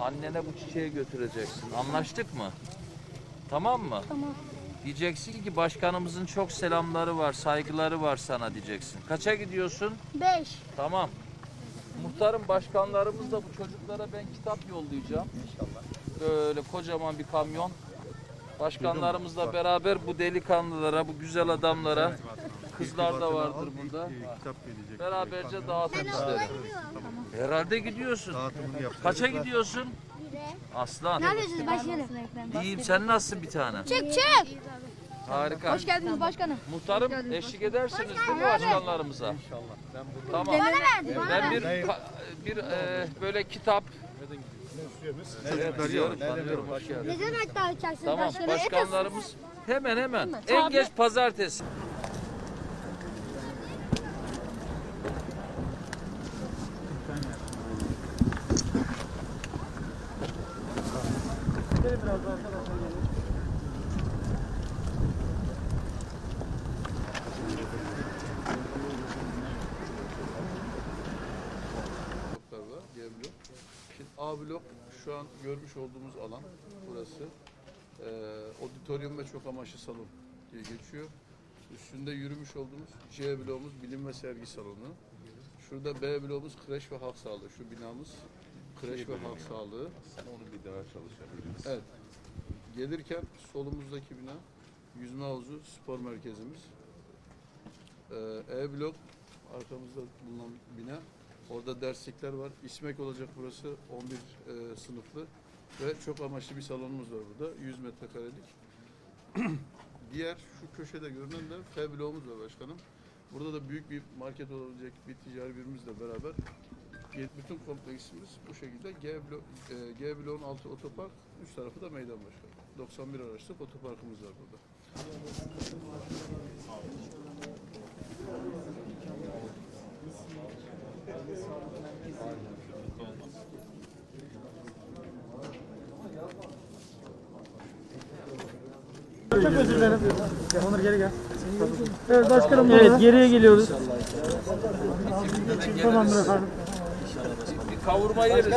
annene bu çiçeği götüreceksin. Anlaştık mı? Tamam mı? Tamam. Diyeceksin ki başkanımızın çok selamları var, saygıları var sana diyeceksin. Kaça gidiyorsun? 5. Tamam. Muhtarım başkanlarımızla bu çocuklara ben kitap yollayacağım. İnşallah. Böyle kocaman bir kamyon. Başkanlarımızla beraber bu delikanlılara, bu güzel adamlara, kızlar da vardır burada. Kitap gelecek. Beraberce dağıtın işleri. Herhalde gidiyorsun. Dağıtımını. Kaça gidiyorsun? Aslan. Ne yapıyorsunuz başkanım? İyiyim sen nasılsın bir tane? Çık çık. Harika. Hoş geldiniz başkanım. Muhtarım eşlik edersiniz değil mi başkanlarımıza? İnşallah. Tamam. Bana verdi. Bana Ben bir bir e, böyle kitap Evet, biliyorum, tanıyorum. Hoş geldin. Ne demek dağıtacaksınız Tamam, başkanım? başkanlarımız hemen hemen. En geç pazartesi. bloklar var, G blok. Şimdi A blok şu an görmüş olduğumuz alan burası. Ee, auditorium ve çok amaçlı salon diye geçiyor. Üstünde yürümüş olduğumuz C bloğumuz bilim ve sergi salonu. Şurada B bloğumuz kreş ve halk sağlığı. Şu binamız kreş ve halk sağlığı. Onu bir daha çalışabiliriz. Evet. Gelirken solumuzdaki bina yüzme havuzu spor merkezimiz. Ee, E blok arkamızda bulunan bina. Orada derslikler var. İsmek olacak burası 11 e, sınıflı ve çok amaçlı bir salonumuz var burada. 100 metrekarelik. Diğer şu köşede görünen de F var başkanım. Burada da büyük bir market olabilecek bir ticari birimizle beraber bütün kompleksimiz bu şekilde G, blok, e, G bloğun altı otopark, üst tarafı da meydan başkanı. 91 araçlık otoparkımız var burada. Çok özür dilerim. Onur geri gel. Evet başkanım. Evet geriye geliyoruz. Tamamdır efendim. Bir kavurma yeriz.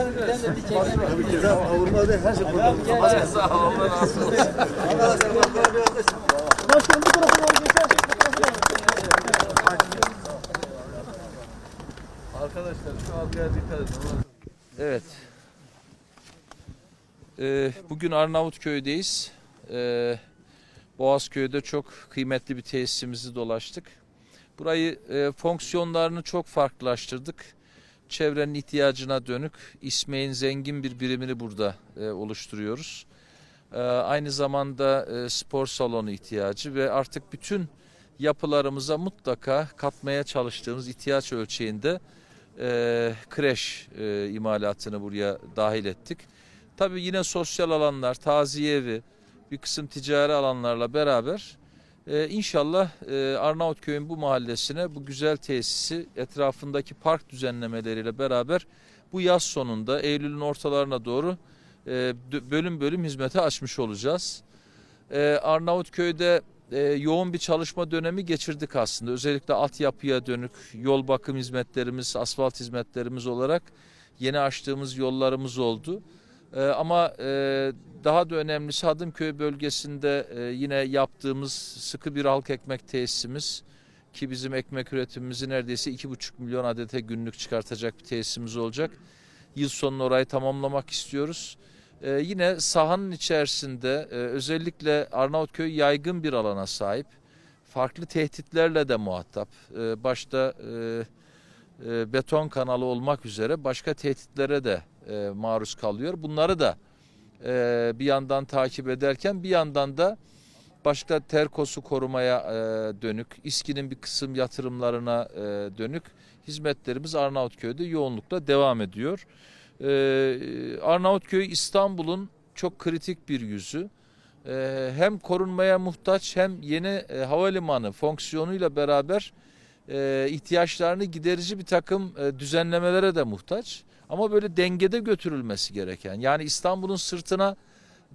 Avurma değil, her şey burada. Sağ ol. Allah razı olsun. Başkanım bu tarafa doğru geçersek bu tarafa doğru. Arkadaşlar şu arkaya dikkat edin. Evet. Ee, bugün Arnavutköy'deyiz. Ee, Boğazköy'de çok kıymetli bir tesisimizi dolaştık. Burayı e, fonksiyonlarını çok farklılaştırdık. Çevrenin ihtiyacına dönük İsmek'in zengin bir birimini burada e, oluşturuyoruz. Ee, aynı zamanda e, spor salonu ihtiyacı ve artık bütün yapılarımıza mutlaka katmaya çalıştığımız ihtiyaç ölçeğinde e, kreş e, imalatını buraya dahil ettik. Tabii yine sosyal alanlar, taziye evi, bir kısım ticari alanlarla beraber e, inşallah e, Arnavutköy'ün bu mahallesine bu güzel tesisi etrafındaki park düzenlemeleriyle beraber bu yaz sonunda Eylül'ün ortalarına doğru e, bölüm bölüm hizmete açmış olacağız. E, Arnavutköy'de e, yoğun bir çalışma dönemi geçirdik aslında. Özellikle altyapıya dönük yol bakım hizmetlerimiz, asfalt hizmetlerimiz olarak yeni açtığımız yollarımız oldu. E, ama e, daha da önemlisi Hadımköy bölgesinde e, yine yaptığımız sıkı bir halk ekmek tesisimiz ki bizim ekmek üretimimizi neredeyse 2,5 milyon adete günlük çıkartacak bir tesisimiz olacak. Yıl sonunu orayı tamamlamak istiyoruz. Ee, yine sahanın içerisinde e, özellikle Arnavutköy yaygın bir alana sahip. Farklı tehditlerle de muhatap. Ee, başta e, e, beton kanalı olmak üzere başka tehditlere de e, maruz kalıyor. Bunları da e, bir yandan takip ederken bir yandan da başka terkosu korumaya e, dönük, İSKİ'nin bir kısım yatırımlarına e, dönük hizmetlerimiz Arnavutköy'de yoğunlukla devam ediyor. Arnavutköy İstanbul'un çok kritik bir yüzü. Hem korunmaya muhtaç hem yeni e, havalimanı fonksiyonuyla beraber ihtiyaçlarını giderici bir takım düzenlemelere de muhtaç. Ama böyle dengede götürülmesi gereken yani İstanbul'un sırtına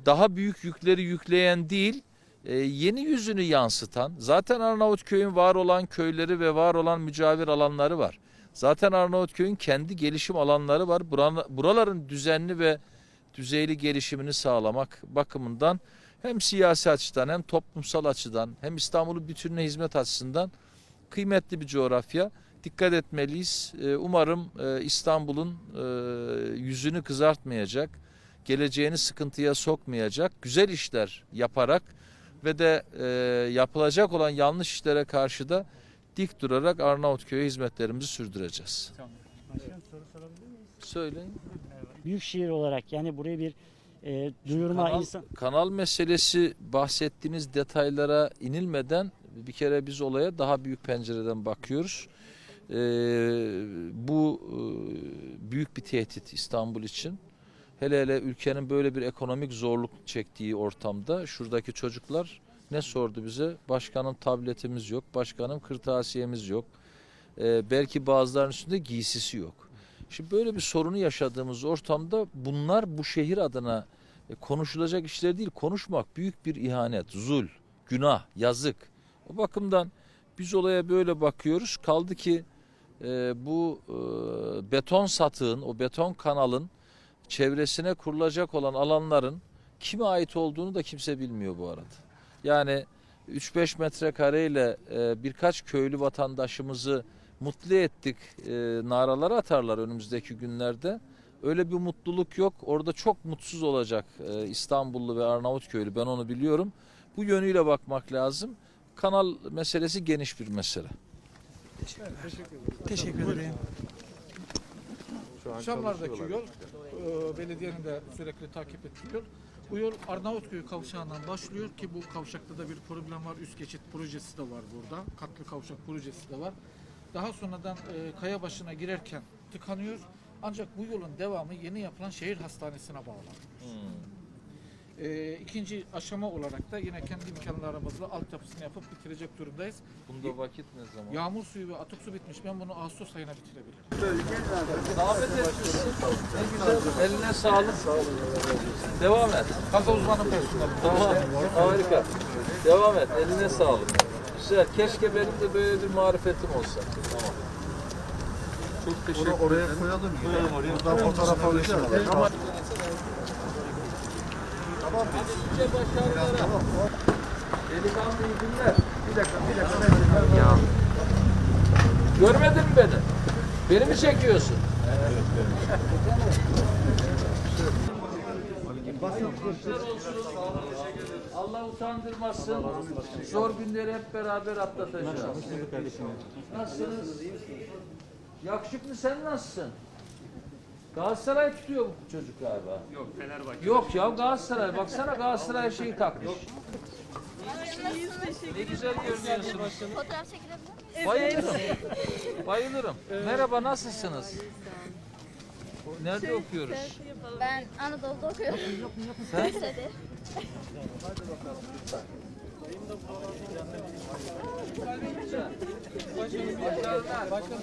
daha büyük yükleri yükleyen değil e, yeni yüzünü yansıtan zaten Arnavutköy'ün var olan köyleri ve var olan mücavir alanları var. Zaten Arnavutköy'ün kendi gelişim alanları var. Buraların düzenli ve düzeyli gelişimini sağlamak bakımından hem siyasi açıdan hem toplumsal açıdan hem İstanbul'un bütününe hizmet açısından kıymetli bir coğrafya. Dikkat etmeliyiz. Ee, Umarım e, İstanbul'un e, yüzünü kızartmayacak, geleceğini sıkıntıya sokmayacak güzel işler yaparak ve de e, yapılacak olan yanlış işlere karşı da dik durarak Arnavutköy'e hizmetlerimizi sürdüreceğiz. Başkanım soru sorabilir? Söyleyin. Büyükşehir olarak yani buraya bir e, duyurma Kanal, insan kanal meselesi bahsettiğiniz detaylara inilmeden bir kere biz olaya daha büyük pencereden bakıyoruz. Ee, bu e, büyük bir tehdit İstanbul için. Hele hele ülkenin böyle bir ekonomik zorluk çektiği ortamda şuradaki çocuklar ne sordu bize? Başkanım tabletimiz yok, başkanım kırtasiyemiz yok. Ee, belki bazılarının üstünde giysisi yok. Şimdi böyle bir sorunu yaşadığımız ortamda bunlar bu şehir adına e, konuşulacak işler değil. Konuşmak büyük bir ihanet, zul, günah, yazık. O bakımdan biz olaya böyle bakıyoruz. Kaldı ki e, bu e, beton satığın, o beton kanalın çevresine kurulacak olan alanların kime ait olduğunu da kimse bilmiyor bu arada. Yani 3-5 metrekareyle e, birkaç köylü vatandaşımızı mutlu ettik e, naralar atarlar önümüzdeki günlerde. Öyle bir mutluluk yok. Orada çok mutsuz olacak e, İstanbullu ve Arnavutköylü ben onu biliyorum. Bu yönüyle bakmak lazım. Kanal meselesi geniş bir mesele. Teşekkür ederim. Şu an Şamlar'daki yol, e, belediyenin de sürekli takip ettiği yol. Bu yol Arnavutköy kavşağından başlıyor ki bu kavşakta da bir problem var. Üst geçit projesi de var burada. Katlı kavşak projesi de var. Daha sonradan e, kaya başına girerken tıkanıyor. Ancak bu yolun devamı yeni yapılan şehir hastanesine bağlanıyor. E, ikinci aşama olarak da yine kendi imkanlarımızla altyapısını yapıp bitirecek durumdayız. Bunda vakit ne zaman? Yağmur suyu ve atık su bitmiş. Ben bunu Ağustos ayına bitirebilirim. Davet güzel. Eline sağlık. Devam et. Kaza uzmanı personeli. Tamam. Harika. Devam et. Eline sağlık. Güzel. Keşke benim de böyle bir marifetim olsa. Tamam. Çok teşekkür Bunu oraya koyalım. Koyalım oraya. Buradan fotoğraf alacağız. Tamam. Nice başarılara. Delikanlı iyi günler. Bir dakika, bir dakika. Ya. Görmedin mi beni? Beni mi çekiyorsun? Olsun. Allah utandırmasın. Zor günleri hep beraber atlatacağız. Nasılsınız? Yakışıklı sen nasılsın? Galatasaray tutuyor bu çocuk galiba. Yok Fenerbahçe. Yok ya Galatasaray. Baksana Galatasaray şeyi takmış. Ne güzel görünüyorsunuz. Fotoğraf çekilebilir miyiz? Bayılırım. Bayılırım. Merhaba nasılsınız? Nerede okuyoruz? Ben Anadolu'da okuyorum. Sen? Lisede.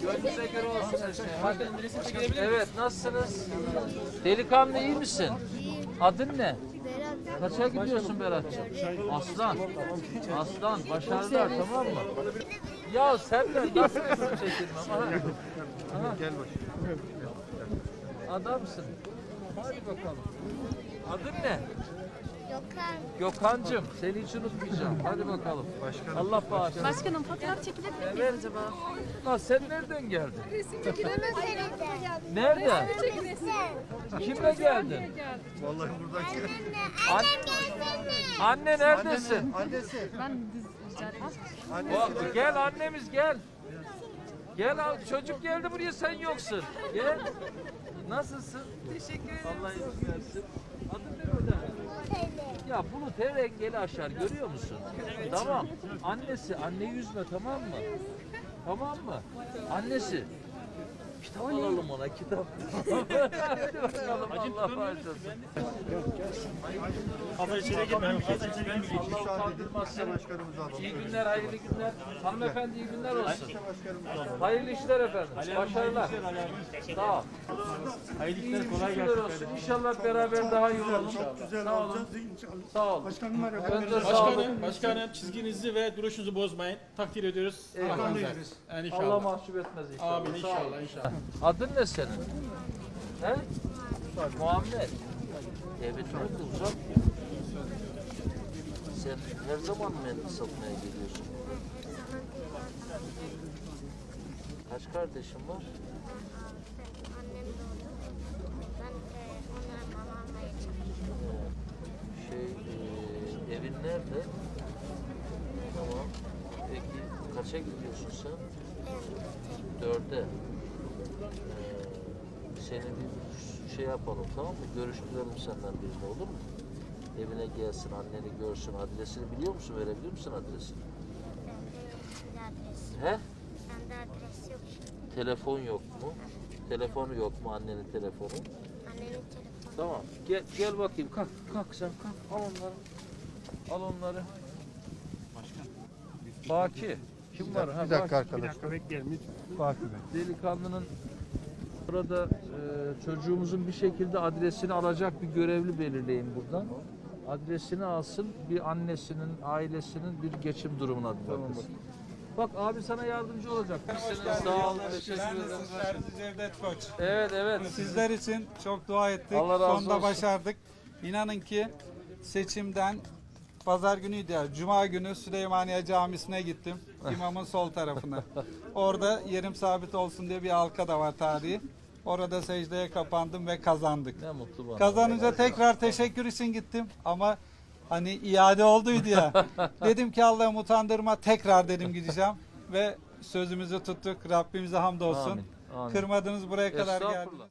Gönlünüze göre olsun şey. Evet nasılsınız? Delikanlı iyi misin? Adın ne? Kaça gidiyorsun Berat'cığım? Aslan. Aslan. Başarılar tamam mı? Ya sen de nasıl resim çekilmem? Aha. Aha. Adamsın. Hadi bakalım. Adın ne? Gökhan. Gökhan'cığım seni hiç unutmayacağım. Hadi bakalım. Allah bağışlasın. Başkanım fotoğraf çekilebilir miyiz Evet. acaba? Ha, sen nereden geldin? Çekilemez Nereden? Kimle geldin? Vallahi buradan gel. An- Anne neredesin? Annesi. Ben düz rica ederim. O- gel annemiz gel. Gel al çocuk geldi buraya sen yoksun. Gel. Nasılsın? Teşekkür ederim. Allah iyilik versin. Adın ne Ya Bulut her engeli aşar görüyor musun? Tamam. Annesi anneyi üzme tamam mı? Tamam mı? Annesi. Kitap alalım ona kitap. Bakalım Allah bağışlasın. Fazla içeri girme. Fazla içeri girme. Allah utandırmasın. Başkanımızı alalım. İyi günler, hayırlı günler. Hanımefendi iyi günler olsun. Hayırlı işler efendim. Başarılar. Sağ ol. Hayırlı işler kolay gelsin. olsun. İnşallah beraber daha iyi olalım. Sağ olun. Sağ olun. Başkanım var ya. Başkanım, başkanım çizginizi ve duruşunuzu bozmayın. Takdir ediyoruz. Eyvallah. Allah mahcup etmez inşallah. Amin inşallah inşallah. Adın ne senin? He? Muhammed. Evin nerede uzak? Sen her zaman mendil satmaya geliyorsun? Kaç kardeşin var? Annem doğdu. Ben e, onlara mama almaya çalışıyorum. Şey, e, evin nerede? Tamam. Peki kaça gidiyorsun sen? Dörde. Seni bir şey yapalım tamam mı? Görüştürelim senden birini olur mu? Evine gelsin, anneni görsün, adresini biliyor musun? Verebilir misin adresini? He? Bende adres yok. Telefon yok mu? Telefonu yok mu annenin telefonu? Annemin telefonu. Tamam. Gel gel bakayım. Kalk kalk sen kalk. Al onları. Al onları. Baki. Kim var? Ha, Bir dakika Baki. arkadaşlar. Fatih Bey. Delikanlının burada e, çocuğumuzun bir şekilde adresini alacak bir görevli belirleyin buradan. Adresini alsın, bir annesinin, ailesinin bir geçim durumuna bir bakılsın. Bak abi sana yardımcı olacak. Sağ ol, teşekkür ederim. Cevdet Koç. Evet, evet. Sizler için çok dua ettik. Allah razı Sonunda olsun. başardık. İnanın ki seçimden pazar günüydü ya. Cuma günü Süleymaniye Camisi'ne gittim. İmamın sol tarafına. Orada yerim sabit olsun diye bir halka da var tarihi. Orada secdeye kapandım ve kazandık. Ne mutlu bana. Kazanınca tekrar teşekkür için gittim ama hani iade olduydu ya. dedim ki Allah'ım utandırma tekrar dedim gideceğim ve sözümüzü tuttuk. Rabbimize hamdolsun. Amin, amin. Kırmadınız buraya kadar geldiniz.